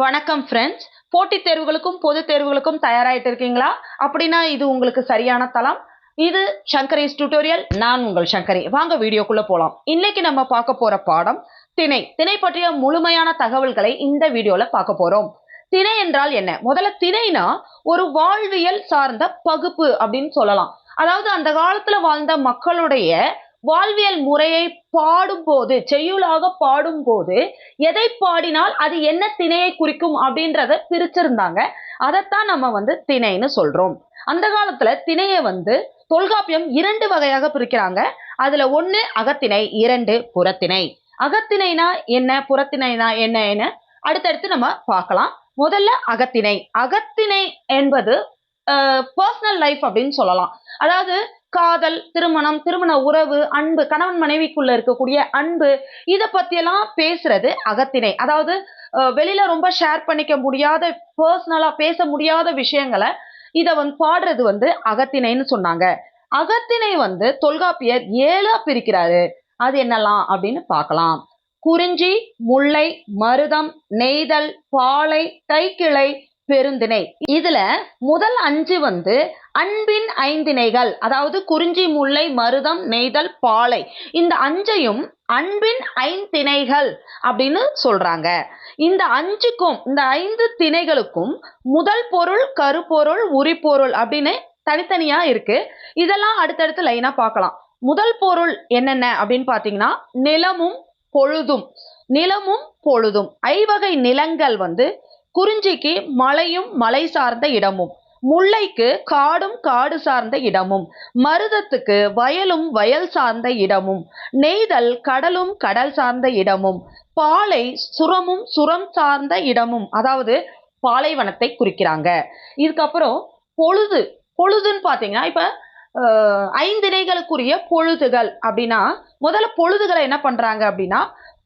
வணக்கம் ஃப்ரெண்ட்ஸ் போட்டித் தேர்வுகளுக்கும் பொது தேர்வுகளுக்கும் தயாராயிட்டு இருக்கீங்களா? அப்படின்னா இது உங்களுக்கு சரியான தளம். இது சங்கரிஸ் டியூட்டோரியல் நான் உங்கள் சங்கரி. வாங்க வீடியோக்குள்ள போலாம். இன்னைக்கு நம்ம பார்க்க போற பாடம் திணை. திணை பற்றிய முழுமையான தகவல்களை இந்த வீடியோல பார்க்க போறோம். திணை என்றால் என்ன? முதல்ல திணைனா ஒரு வாழ்வியல் சார்ந்த பகுப்பு அப்படின்னு சொல்லலாம். அதாவது அந்த காலத்துல வாழ்ந்த மக்களுடைய வாழ்வியல் முறையை பாடும்போது செய்யுளாக பாடும்போது எதை பாடினால் அது என்ன திணையை குறிக்கும் அப்படின்றத பிரிச்சிருந்தாங்க. அதைத்தான் நம்ம வந்து திணைன்னு சொல்றோம். அந்த காலத்துல திணையை வந்து தொல்காப்பியம் இரண்டு வகையாக பிரிக்கிறாங்க. அதுல ஒண்ணு அகத்திணை இரண்டு புறத்திணை. அகத்திணைனா என்ன புறத்திணைனா என்ன என்ன அடுத்தடுத்து நம்ம பார்க்கலாம். முதல்ல அகத்திணை. அகத்திணை என்பது பர்சனல் லைஃப் அப்படின்னு சொல்லலாம். அதாவது காதல் திருமணம் திருமண உறவு அன்பு கணவன் மனைவிக்குள்ள இருக்கக்கூடிய அன்பு இதை பத்தியெல்லாம் பேசுறது அகத்திணை. அதாவது வெளியில ரொம்ப ஷேர் பண்ணிக்க முடியாத பர்சனலா பேச முடியாத விஷயங்களை இதை வந்து பாடுறது வந்து அகத்திணைன்னு சொன்னாங்க. அகத்திணை வந்து தொல்காப்பியர் ஏழா பிரிக்கிறாரு. அது என்னலாம் அப்படின்னு பார்க்கலாம். குறிஞ்சி முல்லை மருதம் நெய்தல் பாலை தைக்கிளை பெருந்திணை. இதுல முதல் அஞ்சு வந்து அன்பின் ஐந்திணைகள் அதாவது குறிஞ்சி முல்லை மருதம் நெய்தல் பாலை. இந்த அஞ்சையும் அன்பின் ஐந்திணைகள் அப்படின்னு சொல்றாங்க. இந்த அஞ்சுக்கும் இந்த ஐந்து திணைகளுக்கும் முதல் பொருள் கருப்பொருள் உரிப்பொருள் அப்படின்னு தனித்தனியா இருக்கு. இதெல்லாம் அடுத்தடுத்து லைனா பார்க்கலாம். முதல் பொருள் என்னென்ன அப்படின்னு பாத்தீங்கன்னா நிலமும் பொழுதும். நிலமும் பொழுதும். ஐவகை நிலங்கள் வந்து குறிஞ்சிக்கு மலையும் மலை சார்ந்த இடமும் முல்லைக்கு காடும் காடு சார்ந்த இடமும் மருதத்துக்கு வயலும் வயல் சார்ந்த இடமும் நெய்தல் கடலும் கடல் சார்ந்த இடமும் பாலை சுரமும் சுரம் சார்ந்த இடமும் அதாவது பாலைவனத்தை குறிக்கிறாங்க. இதுக்கப்புறம் பொழுது பொழுதுன்னு பார்த்தீங்கன்னா இப்போ ஐந்திணைகளுக்குரிய பொழுதுகள் அப்படின்னா முதல்ல பொழுதுகளை என்ன பண்றாங்க அப்படின்னா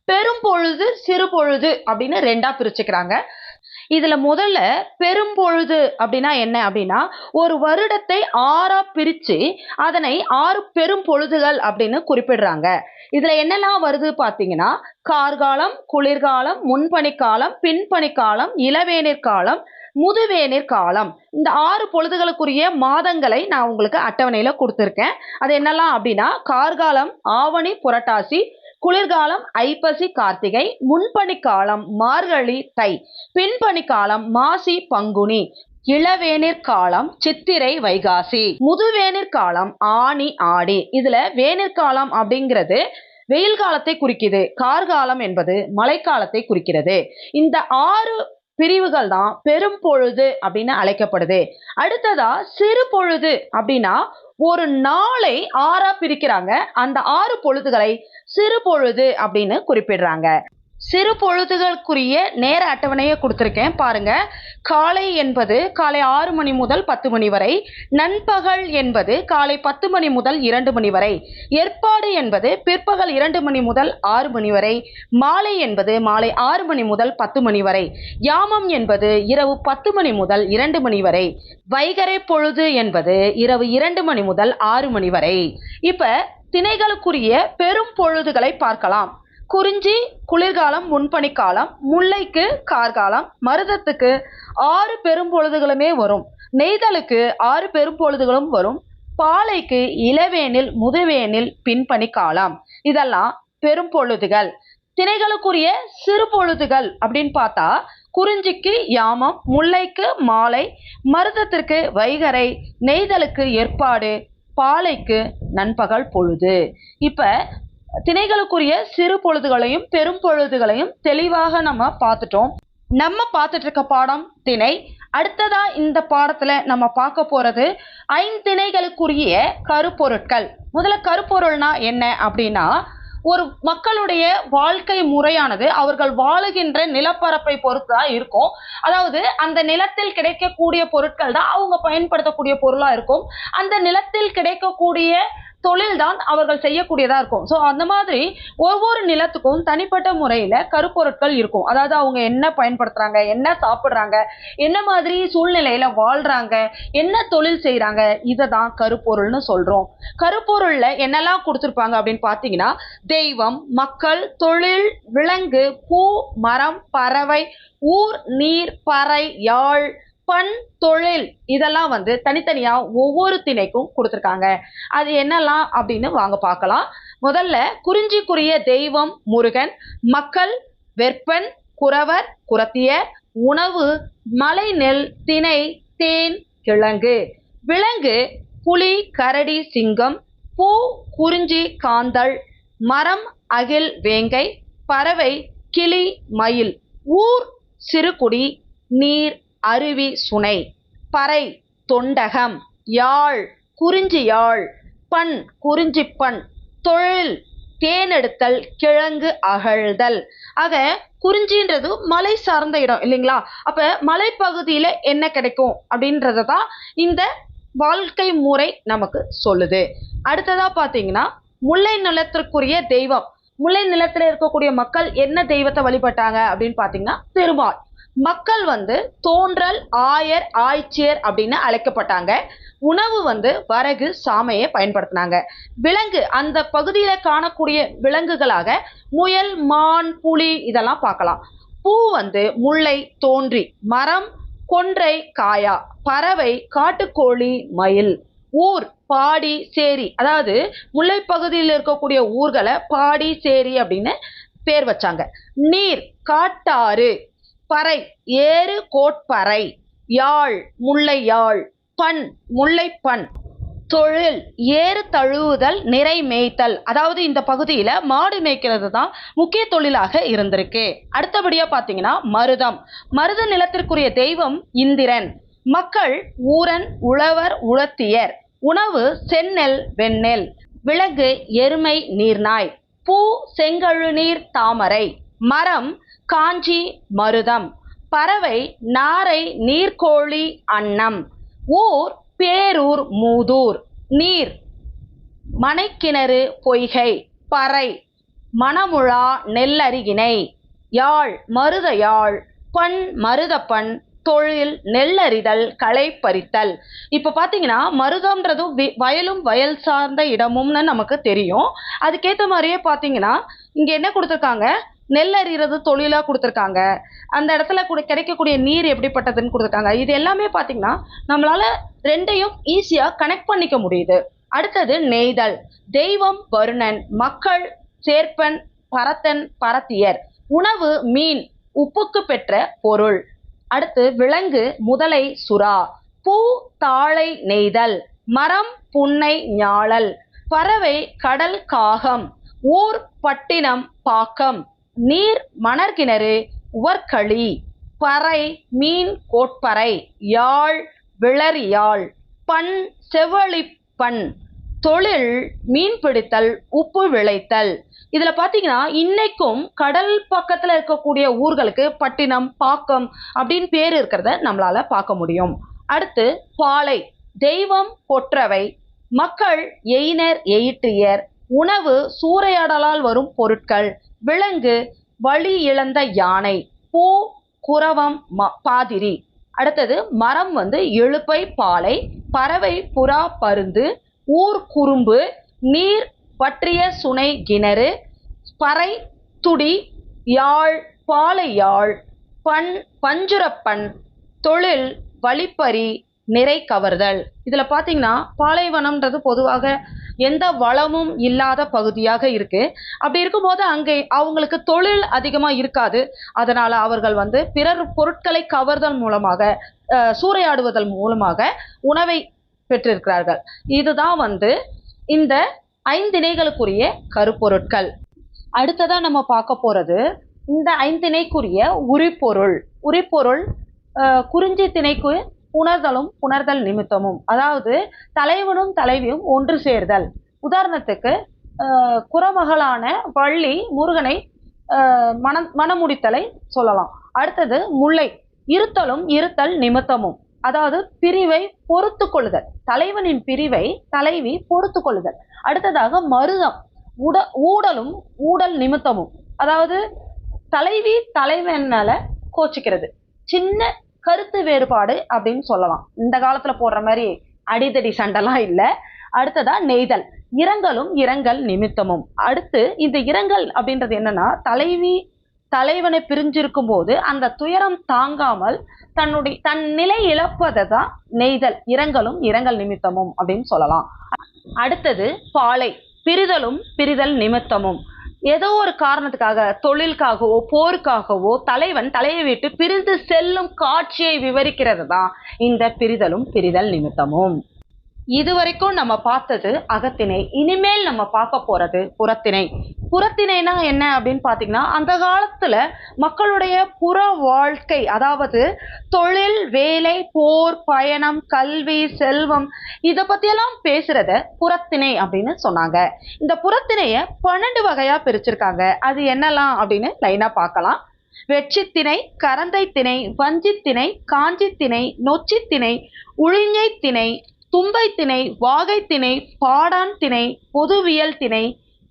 பெரும் பொழுது சிறு பொழுது அப்படின்னு ரெண்டா பிரிச்சுக்கிறாங்க. இதுல முதல்ல பெரும்பொழுது அப்படின்னா என்ன அப்படின்னா ஒரு வருடத்தை ஆறா பிரிச்சு அதனை ஆறு பெரும் பொழுதுகள் அப்படின்னு குறிப்பிடுறாங்க. இதுல என்னெல்லாம் வருது பாத்தீங்கன்னா கார்காலம் குளிர்காலம் முன்பனிக்காலம் பின்பனிக்காலம் இளவேநீர் காலம் முதுவேநீர் காலம் இந்த ஆறு பொழுதுகளுக்குரிய மாதங்களை நான் உங்களுக்கு அட்டவணையில கொடுத்துருக்கேன். அது என்னெல்லாம் அப்படின்னா கார்காலம் ஆவணி புரட்டாசி குளிர்காலம் ஐப்பசி கார்த்திகை முன்பனிக்காலம் மார்கழி தை பின்பனிக்காலம் மாசி பங்குனி இளவேனிற் காலம் சித்திரை வைகாசி முதுவேனிற் காலம் ஆனி ஆடி. இதுல வேநீர் காலம் அப்படிங்கிறது வெயில் காலத்தை குறிக்குது கார்காலம் என்பது மழைக்காலத்தை குறிக்கிறது. இந்த ஆறு பிரிவுகள் தான் பெரும் பொழுது அப்படின்னு அழைக்கப்படுது. அடுத்ததா சிறு பொழுது அப்படின்னா ஒரு நாளை ஆறா பிரிக்கிறாங்க. அந்த ஆறு பொழுதுகளை சிறு பொழுது அப்படின்னு குறிப்பிடுறாங்க. சிறு பொழுதுகளுக்குரிய நேர அட்டவணையை கொடுத்துருக்கேன். பாருங்க. காலை என்பது காலை ஆறு மணி முதல் பத்து மணி வரை. நண்பகல் என்பது காலை பத்து மணி முதல் இரண்டு மணி வரை. ஏற்பாடு என்பது பிற்பகல் இரண்டு மணி முதல் ஆறு மணி வரை. மாலை என்பது மாலை ஆறு மணி முதல் பத்து மணி வரை. யாமம் என்பது இரவு பத்து மணி முதல் இரண்டு மணி வரை. வைகறை பொழுது என்பது இரவு இரண்டு மணி முதல் ஆறு மணி வரை. இப்ப திணைகளுக்குரிய பெரும் பொழுதுகளை பார்க்கலாம். குறிஞ்சி குளிர்காலம் முன்பனிக்காலம் முல்லைக்கு கார்காலம் மருதத்துக்கு ஆறு பெரும்பொழுதுகளுமே வரும். நெய்தலுக்கு ஆறு பெரும்பொழுதுகளும் வரும். பாலைக்கு இளவேனில் முதுவேனில் பின்பனிக்காலம். இதெல்லாம் பெரும்பொழுதுகள். திணைகளுக்குரிய சிறு பொழுதுகள் அப்படின்னு பார்த்தா குறிஞ்சிக்கு யாமம் முல்லைக்கு மாலை மருதத்திற்கு வைகரை நெய்தலுக்கு ஏற்பாடு பாலைக்கு நண்பகல் பொழுது. இப்போ திணைகளுக்குரிய சிறு பொழுதுகளையும் பெரும் பொழுதுகளையும் தெளிவாக நம்ம பார்த்துட்டோம். நம்ம பார்த்துட்டு இருக்க பாடம் திணை. அடுத்ததா இந்த பாடத்துல நம்ம பார்க்க போறது ஐந்திணைகளுக்குரிய கருப்பொருட்கள். முதல்ல கருப்பொருள்னா என்ன அப்படின்னா ஒரு மக்களுடைய வாழ்க்கை முறையானது அவர்கள் வாழுகின்ற நிலப்பரப்பை பொறுத்து தான் இருக்கும். அதாவது அந்த நிலத்தில் கிடைக்கக்கூடிய பொருட்கள் தான் அவங்க பயன்படுத்தக்கூடிய பொருளா இருக்கும். அந்த நிலத்தில் கிடைக்கக்கூடிய தொழில் தான் அவர்கள் செய்யக்கூடியதா இருக்கும். ஸோ அந்த மாதிரி ஒவ்வொரு நிலத்துக்கும் தனிப்பட்ட முறையில கருப்பொருட்கள் இருக்கும். அதாவது அவங்க என்ன பயன்படுத்துறாங்க என்ன சாப்பிட்றாங்க என்ன மாதிரி சூழ்நிலையில வாழ்றாங்க என்ன தொழில் செய்கிறாங்க இதை தான் கருப்பொருள்னு சொல்றோம். கருப்பொருள்ல என்னெல்லாம் கொடுத்துருப்பாங்க அப்படின்னு பார்த்தீங்கன்னா தெய்வம் மக்கள் தொழில் விலங்கு பூ மரம் பறவை ஊர் நீர் பறை யாழ் பண் தொழில் இதெல்லாம் வந்து தனித்தனியா ஒவ்வொரு திணைக்கும் கொடுத்துருக்காங்க. அது என்னெல்லாம் அப்படின்னு வாங்க பார்க்கலாம். முதல்ல குறிஞ்சிக்குரிய தெய்வம் முருகன் மக்கள் வெற்பன் குறவர் குரத்தியர் உணவு மலை நெல் திணை தேன் கிழங்கு. விலங்கு புலி கரடி சிங்கம் பூ குறிஞ்சி காந்தள் மரம் அகில் வேங்கை பறவை கிளி மயில். ஊர் சிறுகுடி நீர் அருவி சுனை பறை தொண்டகம் யாழ் குறிஞ்சி யாழ் பண் குறிஞ்சி பண் தொழில் தேனெடுத்தல் கிழங்கு அகழ்தல். ஆக குறிஞ்சின்றது மலை சார்ந்த இடம் இல்லைங்களா? அப்ப மலைப்பகுதியில என்ன கிடைக்கும் அப்படின்றத தான் இந்த வாழ்க்கை முறை நமக்கு சொல்லுது. அடுத்ததா பாத்தீங்கன்னா முல்லை நிலத்திற்குரிய தெய்வம். முல்லை நிலத்துல இருக்கக்கூடிய மக்கள் என்ன தெய்வத்தை வழிபட்டாங்க அப்படின்னு பாத்தீங்கன்னா திருமால் மக்கள் வந்து தோன்றல் ஆயர் ஆய்ச்சியர் அப்படின்னு அழைக்கப்பட்டாங்க. உணவு வந்து வரகு சாமையை பயன்படுத்தினாங்க. விலங்கு அந்த பகுதியில் காணக்கூடிய விலங்குகளாக முயல் மான் புலி இதெல்லாம் பார்க்கலாம். பூ வந்து முல்லை தோன்றி மரம் கொன்றை காயா பறவை காட்டுக்கோழி மயில் ஊர் பாடி சேரி. அதாவது முல்லை பகுதியில் இருக்கக்கூடிய ஊர்களை பாடி சேரி அப்படின்னு பேர் வச்சாங்க. நீர் காட்டாறு பறை ஏறு கோட்பறை. யாழ் முல்லை யாழ் பண் முல்லை பண் தொழில் ஏறு தழுவுதல் நிறை மேய்த்தல். அதாவது இந்த பகுதியில் மாடு மேய்க்கிறது தான் முக்கிய தொழிலாக இருந்திருக்கு. அடுத்தபடியாக பார்த்தீங்கன்னா மருதம். மருத நிலத்திற்குரிய தெய்வம் இந்திரன். மக்கள் ஊரன் உழவர் உழத்தியர். உணவு செந்நெல் வெண்ணெல் விலங்கு எருமை நீர்நாய். பூ செங்கழுநீர் தாமரை. மரம் காஞ்சி மருதம். பறவை நாரை நீர்க்கோழி அன்னம். ஊர் பேரூர் மூதூர். நீர் மனைக்கிணறு பொய்கை பறை. மணமுழா நெல்லரிகினை. யாழ் மருத யாழ் பண் மருதப்பண். தொழில் நெல்லறிதல் களை பறித்தல் இப்போ பார்த்தீங்கன்னா மருதம்ன்றது வயலும் வயல் சார்ந்த இடமும்னு நமக்கு தெரியும். அதுக்கேற்ற மாதிரியே பார்த்தீங்கன்னா இங்கே என்ன கொடுத்துருக்காங்க? நெல் அறிகிறது தொழிலாக கொடுத்துருக்காங்க. அந்த இடத்துல கூட கிடைக்கக்கூடிய நீர் எப்படிப்பட்டதுன்னு கொடுத்துருக்காங்க. இது எல்லாமே பார்த்தீங்கன்னா நம்மளால ரெண்டையும் ஈஸியாக கனெக்ட் பண்ணிக்க முடியுது. அடுத்தது நெய்தல். தெய்வம் வருணன் மக்கள் சேர்ப்பன் பரத்தன் பரத்தியர். உணவு மீன் உப்புக்கு பெற்ற பொருள். அடுத்து விலங்கு முதலை சுறா. பூ தாழை நெய்தல். மரம் புன்னை ஞாழல். பறவை கடல் காகம். ஊர் பட்டினம் பாக்கம். நீர் மணற்கிணறு உவர்களி பறை மீன் கோட்பறை யாழ் விளரியாழ் பண் செவ்வழிப்பண் தொழில் மீன் பிடித்தல் உப்பு விளைத்தல். இதில் பார்த்தீங்கன்னா இன்னைக்கும் கடல் பக்கத்தில் இருக்கக்கூடிய ஊர்களுக்கு பட்டினம் பாக்கம் அப்படின்னு பேர் இருக்கிறத நம்மளால் பார்க்க முடியும். அடுத்து பாலை தெய்வம் பொற்றவை மக்கள் எயினர் எயிற்றியர் உணவு சூறையாடலால் வரும் பொருட்கள். விலங்கு வழி இழந்த யானை பூ குரவம் ம- பாதிரி. அடுத்தது மரம் வந்து எழுப்பை பாலை பறவை புறா பருந்து ஊர் குறும்பு நீர் பற்றிய சுனை கிணறு பறை துடி யாழ் பாலை யாழ் பண் பஞ்சுரப்பண் தொழில் வழிப்பறி நிறை கவர்தல். இதில் பார்த்தீங்கன்னா பாலைவனம்ன்றது பொதுவாக எந்த வளமும் இல்லாத பகுதியாக இருக்கு. அப்படி இருக்கும்போது அங்கே அவங்களுக்கு தொழில் அதிகமாக இருக்காது. அதனால அவர்கள் வந்து பிறர் பொருட்களை கவர்தல் மூலமாக சூறையாடுவதன் மூலமாக உணவை பெற்றிருக்கிறார்கள். இதுதான் வந்து இந்த ஐந்திணைகளுக்குரிய கருப்பொருட்கள். அடுத்ததாக நம்ம பார்க்க போகிறது இந்த ஐந்திணைக்குரிய உரிப்பொருள். உரிப்பொருள் குறிஞ்சி திணைக்கு புணர்தலும் புணர்தல் நிமித்தமும். அதாவது தலைவனும் தலைவியும் ஒன்று சேர்தல். உதாரணத்துக்கு குறமகளான வள்ளி முருகனை மன மனமுடித்தலை சொல்லலாம். அடுத்தது முல்லை. இருத்தலும் இருத்தல் நிமித்தமும். அதாவது பிரிவை பொறுத்து கொள்ளுதல். தலைவனின் பிரிவை தலைவி பொறுத்து கொள்ளுதல். அடுத்ததாக மருதம். உட ஊடலும் ஊடல் நிமித்தமும். அதாவது தலைவி தலைவனால கோச்சிக்கிறது. சின்ன கருத்து வேறுபாடு அப்படின்னு சொல்லலாம். இந்த காலத்துல போடுற மாதிரி அடிதடி சண்டைலாம் இல்லை. அடுத்ததா நெய்தல். இரங்கலும் இரங்கல் நிமித்தமும். அடுத்து இந்த இரங்கல் அப்படின்றது என்னன்னா தலைவி தலைவனை பிரிஞ்சிருக்கும் போது அந்த துயரம் தாங்காமல் தன்னுடைய தன் நிலை இழப்பதை தான் நெய்தல். இரங்கலும் இரங்கல் நிமித்தமும் அப்படின்னு சொல்லலாம். அடுத்தது பாலை. பிரிதலும் பிரிதல் நிமித்தமும். ஏதோ ஒரு காரணத்துக்காக தொழிலுக்காகவோ போருக்காகவோ தலைவன் தலையை விட்டு பிரிந்து செல்லும் காட்சியை விவரிக்கிறது தான் இந்த பிரிதலும் பிரிதல் நிமித்தமும். இதுவரைக்கும் நம்ம பார்த்தது அகத்திணை. இனிமேல் நம்ம பார்க்க போறது புறத்திணை. புறத்திணைனா என்ன அப்படின்னு பார்த்தீங்கன்னா அந்த காலத்துல மக்களுடைய புற வாழ்க்கை அதாவது தொழில் வேலை போர் பயணம் கல்வி செல்வம் இதை பத்தியெல்லாம் பேசுறத புறத்திணை அப்படின்னு சொன்னாங்க. இந்த புறத்திணையை பன்னெண்டு வகையா பிரிச்சிருக்காங்க. அது என்னெல்லாம் அப்படின்னு லைனா பார்க்கலாம். வெற்றித்திணை கரந்தை திணை வஞ்சித்திணை காஞ்சித்திணை நொச்சித்திணை உழிஞை திணை தும்பை திணை வாகை திணை பாடான் திணை பொதுவியல் திணை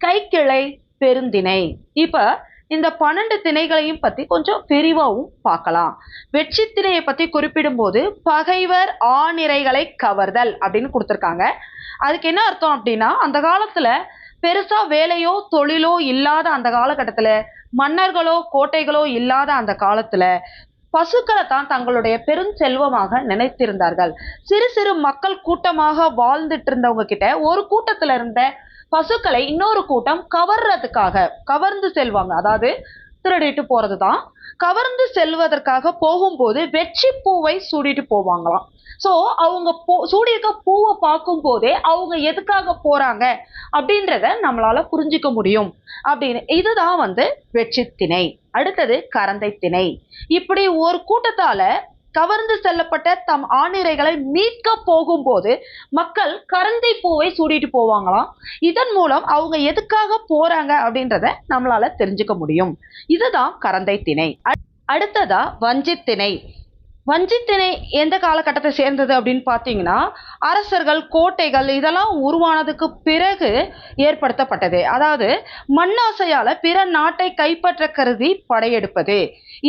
கைக்கிளை பெருந்திணை. இப்ப இந்த பன்னெண்டு திணைகளையும் பத்தி கொஞ்சம் விரிவாகவும் பார்க்கலாம். வெற்றி திணையை பத்தி குறிப்பிடும்போது பகைவர் ஆநிறைகளை கவர்தல் அப்படின்னு கொடுத்துருக்காங்க. அதுக்கு என்ன அர்த்தம் அப்படின்னா அந்த காலத்துல பெருசா வேலையோ தொழிலோ இல்லாத அந்த காலகட்டத்துல மன்னர்களோ கோட்டைகளோ இல்லாத அந்த காலத்துல பசுக்களை தான் தங்களுடைய பெருஞ்செல்வமாக நினைத்திருந்தார்கள். சிறு சிறு மக்கள் கூட்டமாக வாழ்ந்துட்டு இருந்தவங்க கிட்ட ஒரு கூட்டத்துல இருந்த பசுக்களை இன்னொரு கூட்டம் கவர்றதுக்காக கவர்ந்து செல்வாங்க. அதாவது திருடிட்டு போறது தான் கவர்ந்து செல்வதற்காக போகும்போது வெற்றி பூவை சூடிட்டு போவாங்களாம். ஸோ அவங்க போ சூடியிருக்க பூவை பார்க்கும் போதே அவங்க எதுக்காக போறாங்க அப்படின்றத நம்மளால புரிஞ்சுக்க முடியும். அப்படின்னு இதுதான் வந்து வெற்றி திணை அடுத்தது கரந்தை திணை இப்படி ஒரு கூட்டத்தால கவர்ந்து செல்லப்பட்ட தம் ஆணிரைகளை மீட்க போகும்போது மக்கள் கரந்தை பூவை சூடிட்டு போவாங்களாம். இதன் மூலம் அவங்க எதுக்காக போறாங்க அப்படின்றத நம்மளால தெரிஞ்சுக்க முடியும். இதுதான் கரந்தை திணை. அடுத்ததா வஞ்சித்திணை வஞ்சித்திணை எந்த காலகட்டத்தை சேர்ந்தது அப்படின்னு பார்த்தீங்கன்னா அரசர்கள் கோட்டைகள் இதெல்லாம் உருவானதுக்கு பிறகு ஏற்படுத்தப்பட்டது. அதாவது மண்ணாசையால் பிற நாட்டை கைப்பற்ற கருதி படையெடுப்பது.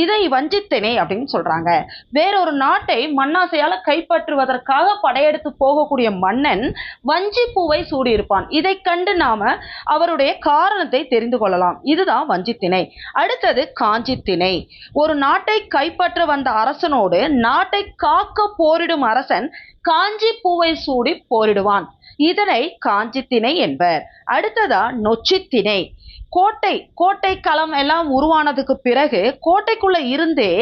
இதை வஞ்சித்தேனே அப்படின்னு சொல்றாங்க. வேறொரு நாட்டை மண்ணாசையால கைப்பற்றுவதற்காக படையெடுத்து போகக்கூடிய மன்னன் வஞ்சி பூவை சூடியிருப்பான். இதை கண்டு நாம அவருடைய காரணத்தை தெரிந்து கொள்ளலாம். இதுதான் வஞ்சித்திணை. அடுத்தது காஞ்சித்திணை. ஒரு நாட்டை கைப்பற்ற வந்த அரசனோடு நாட்டை காக்க போரிடும் அரசன் காஞ்சி பூவை சூடி போரிடுவான். இதனை காஞ்சித்திணை என்பர். அடுத்ததா நொச்சித்திணை. கோட்டை கோட்டை களம் எல்லாம் உருவானதுக்கு பிறகு கோட்டைக்குள்ள இருந்தே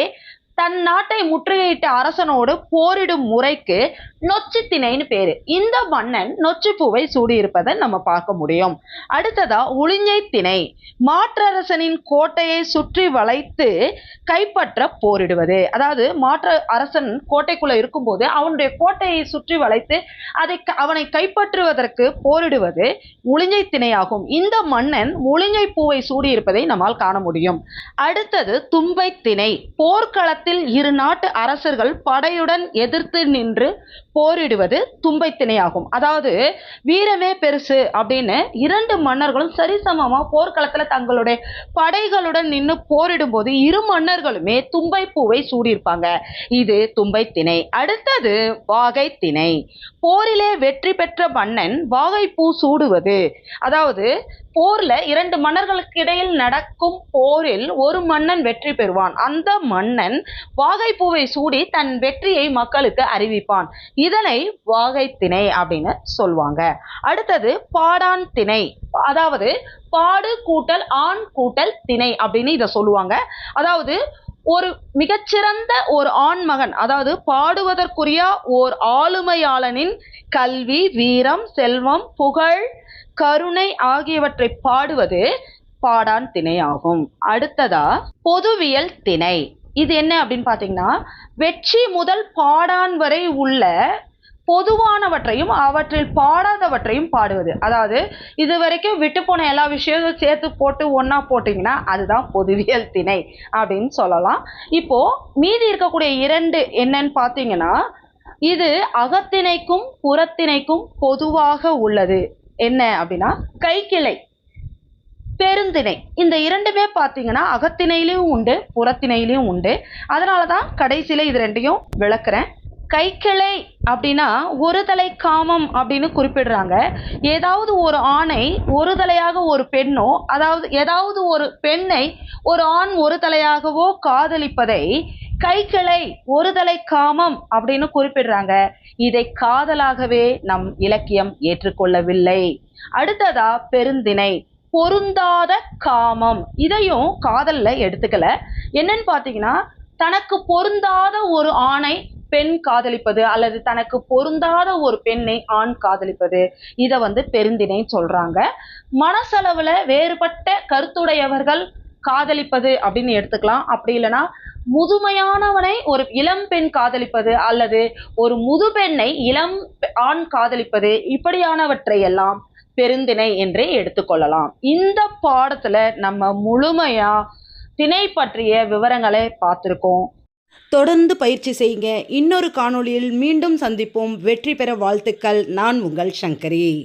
தன் நாட்டை முற்றுகையிட்ட அரசனோடு போரிடும் முறைக்கு நொச்சித்திணைன்னு பேரு. இந்த மன்னன் நொச்சிப்பூவை சூடியிருப்பதை நம்ம பார்க்க முடியும். அடுத்ததா உளிஞ்சை திணை மாற்றரசனின் கோட்டையை சுற்றி வளைத்து கைப்பற்ற போரிடுவது. அதாவது மாற்ற அரசன் கோட்டைக்குள்ள இருக்கும்போது அவனுடைய கோட்டையை சுற்றி வளைத்து அதை க- அவனை கைப்பற்றுவதற்கு போரிடுவது உளிஞ்சை திணையாகும் இந்த மன்னன் உளிஞ்சை பூவை சூடியிருப்பதை நம்மால் காண முடியும். அடுத்தது தும்பை திணை போர்க்களத்தில் இரு நாட்டு அரசர்கள் படையுடன் எதிர்த்து நின்று போரிடுவது தும்பை திணையாகும். அதாவது வீரமே பெருசு அப்படின்னு இரண்டு மன்னர்களும் சரிசமமாக போர்க்களத்தில் தங்களுடைய படைகளுடன் நின்று போரிடும் போது இரு மன்னர்களுமே தும்பை பூவை சூடியிருப்பாங்க. இது தும்பை திணை. அடுத்தது வாகை திணை. போரிலே வெற்றி பெற்ற மன்னன் வாகைப்பூ சூடுவது. அதாவது போர்ல இரண்டு மன்னர்களுக்கு இடையில் நடக்கும் போரில் ஒரு மன்னன் வெற்றி பெறுவான். அந்த மன்னன் வாகைப்பூவை சூடி தன் வெற்றியை மக்களுக்கு அறிவிப்பான். இதனை வாகை திணை அப்படின்னு சொல்லுவாங்க. அடுத்தது பாடான் திணை. அதாவது பாடு கூட்டல் ஆண் கூட்டல் திணை அப்படின்னு இதை சொல்லுவாங்க. அதாவது ஒரு மிகச்சிறந்த ஒரு ஆண்மகன் அதாவது பாடுவதற்குரிய ஓர் ஆளுமையாளனின் கல்வி வீரம் செல்வம் புகழ் கருணை ஆகியவற்றை பாடுவது பாடான் திணை ஆகும் அடுத்ததா பொதுவியல் திணை. இது என்ன அப்படின்னு பார்த்தீங்கன்னா வெற்றி முதல் பாடான் வரை உள்ள பொதுவானவற்றையும் அவற்றில் பாடாதவற்றையும் பாடுவது. அதாவது இது வரைக்கும் விட்டு போன எல்லா விஷயத்தையும் சேர்த்து போட்டு ஒன்றா போட்டிங்கன்னா அதுதான் பொதுவியல் திணை அப்படின்னு சொல்லலாம். இப்போது மீதி இருக்கக்கூடிய இரண்டு என்னன்னு பார்த்தீங்கன்னா இது அகத்திணைக்கும் புறத்திணைக்கும் பொதுவாக உள்ளது. என்ன அப்படின்னா கைக்கிளை பெருந்திணை. இந்த இரண்டுமே பார்த்தீங்கன்னா அகத்திணையிலையும் உண்டு புறத்திணையிலையும் உண்டு. அதனால தான் கடைசியில் இது ரெண்டையும் விளக்குறேன். கைக்கிளை அப்படின்னா ஒரு தலை காமம் அப்படின்னு குறிப்பிடுறாங்க. ஏதாவது ஒரு ஆணை ஒரு தலையாக ஒரு பெண்ணோ அதாவது ஏதாவது ஒரு பெண்ணை ஒரு ஆண் ஒரு தலையாகவோ காதலிப்பதை கைகளை ஒருதலை காமம் அப்படின்னு குறிப்பிடுறாங்க. இதை காதலாகவே நம் இலக்கியம் ஏற்றுக்கொள்ளவில்லை. அடுத்ததா பெருந்திணை பொருந்தாத காமம். இதையும் காதல்ல எடுத்துக்கல. என்னன்னு பார்த்தீங்கன்னா தனக்கு பொருந்தாத ஒரு ஆணை பெண் காதலிப்பது அல்லது தனக்கு பொருந்தாத ஒரு பெண்ணை ஆண் காதலிப்பது. இதை வந்து பெருந்தினைன்னு சொல்றாங்க. மனசளவுல வேறுபட்ட கருத்துடையவர்கள் காதலிப்பது அப்படின்னு எடுத்துக்கலாம். அப்படி இல்லைன்னா முதுமையானவனை ஒரு இளம் பெண் காதலிப்பது அல்லது ஒரு முது பெண்ணை இளம் ஆண் காதலிப்பது இப்படியானவற்றை எல்லாம் பெருந்திணை என்றே எடுத்துக்கொள்ளலாம் இந்த பாடத்துல நம்ம முழுமையா திணை பற்றிய விவரங்களை பார்த்துருக்கோம். தொடர்ந்து பயிற்சி செய்யுங்க. இன்னொரு காணொளியில் மீண்டும் சந்திப்போம். வெற்றி பெற வாழ்த்துக்கள். நான் உங்கள் சங்கரி.